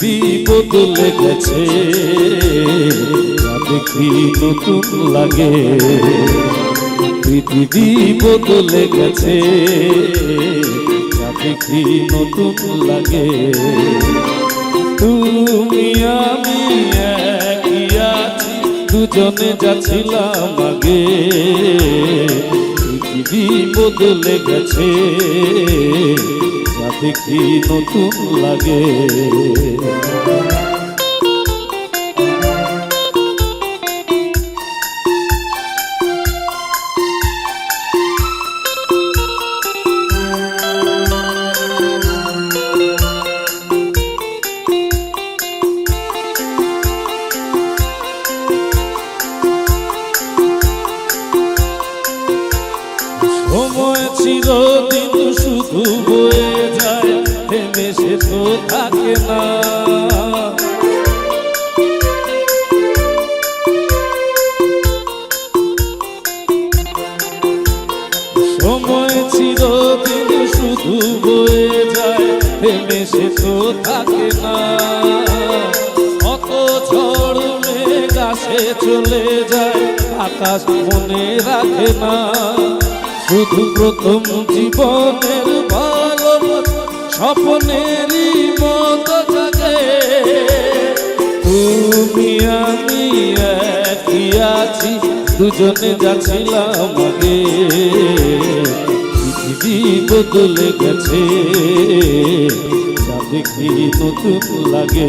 পৃথিবী বদলে গেছে। দেখি নতুন লাগে? পৃথিবী বদলে গেছে। দেখি নতুন লাগে? তুমি, আমি একই আছি, দুজনে যাচ্ছিলাম আগে। পৃথিবী বদলে গেছে। দেখি নতুন লাগে? সময় চিরদিন থেমে তো থাকে না। কত ঝড় মেঘ আসে, চলে যায়, আকাশ মনে রাখে না। শুধু প্রথম জীবনের ভালোবাসা, স্বপ্নেরই মতো জাগে। তুমি, আমি একই আছি, দুজনে যাচ্ছিলাম আগে। পৃথিবী বদলে গেছে যা দেখি নতুন লাগে।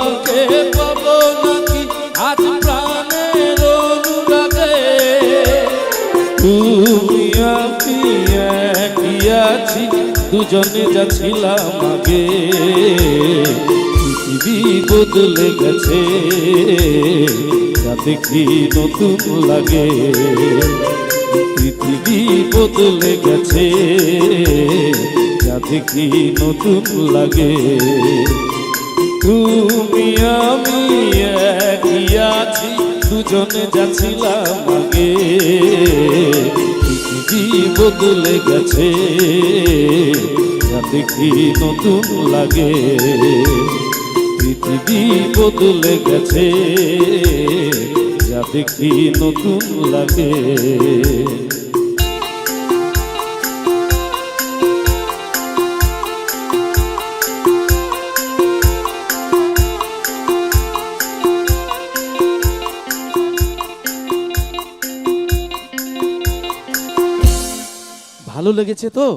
আছি, দুজনে যাচ্ছিলাম আগে। পৃথিবী বদলে গেছে যা দেখি নতুন লাগে? পৃথিবী বদলে গেছে যা দেখি নতুন লাগে? তুমি, আমি একই আছি, দুজনে যাচ্ছিলাম আগে। পৃথিবী বদলে গেছে? দেখি নতুন লাগে? পৃথিবী বদলে গেছে যা দেখি নতুন লাগে? ভালো লেগেছে তো?